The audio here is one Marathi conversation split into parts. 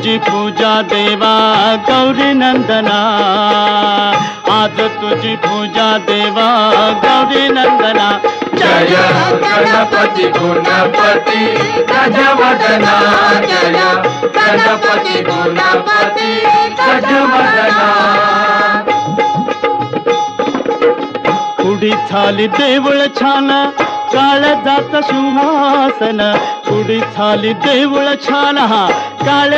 तुझी पूजा देवा गौरी नंदना। आज तुझी पूजा देवा गौरी नंदना। जय गणपती गुणपती गजवदना जय गणपती गुणपती गजवदना पुढी झाली देऊळ छान काळ जात सिंहासन. पुढी झाली देऊळ छान हा काळ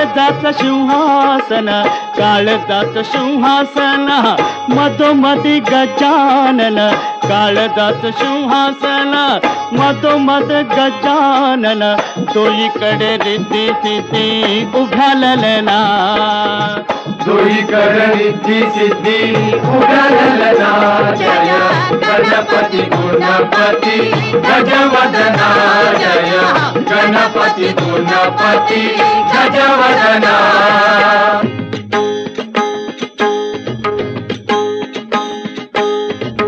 सिंहासन काळ सिंहासन मधोमधी गजानन काळ सिंहासन मधोमध गजानन तोईकडे रिद्धी सिद्धी उघालना दोईकडे रिद्धी सिद्धी उघालना गणपती गुणपती गजवदना जय गणपती गुणपती गजवदना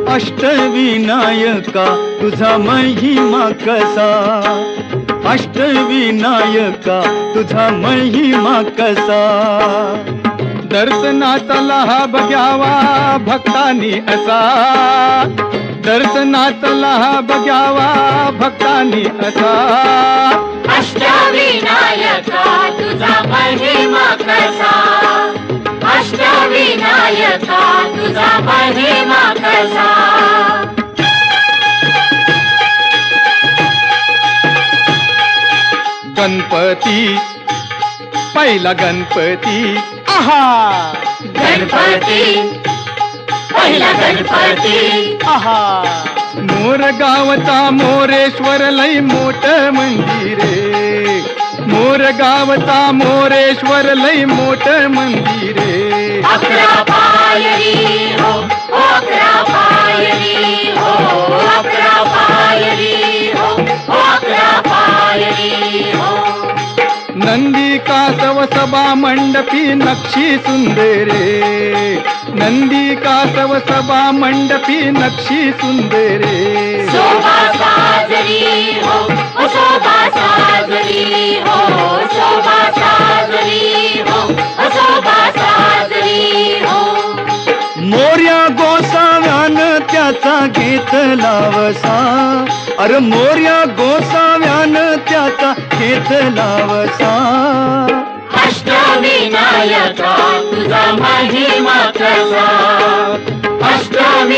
अष्टविनायका तुझा महिमा कसा? अष्टविनायका तुझा महिमा कसा? दर्शनाचा हा बघ्यावा भक्तानी असा. दर्शनातला हा बघ्यावा भक्तानी असा अष्टविनायका तुझा महिमा कसा? अष्टविनायका तुझा महिमा कसा? गणपती पहिला गणपती. आहा! गणपती पहिला गणपती आहा. मोर गावचा मोरेश्वर लई मोठ मंदिरे मोर गावचा मोरेश्वर लई मोठ मंदिरे अकरा पायरी हो. नंदी कासव सभा मंडपी नक्षी सुंदरे? नंदी कासव सभा मंडपी नक्षी सुंदरे? शोभा साजरी हो शोभा साजरी हो शोभा साजरी हो ओ शोभा साजरी हो। मोर्या गोसाव्यान त्याचा घेतला वसा अरे मोर्या गोसाव्यान त्याचा घेतला वसा अष्टविनायका तुझा महिमा कसा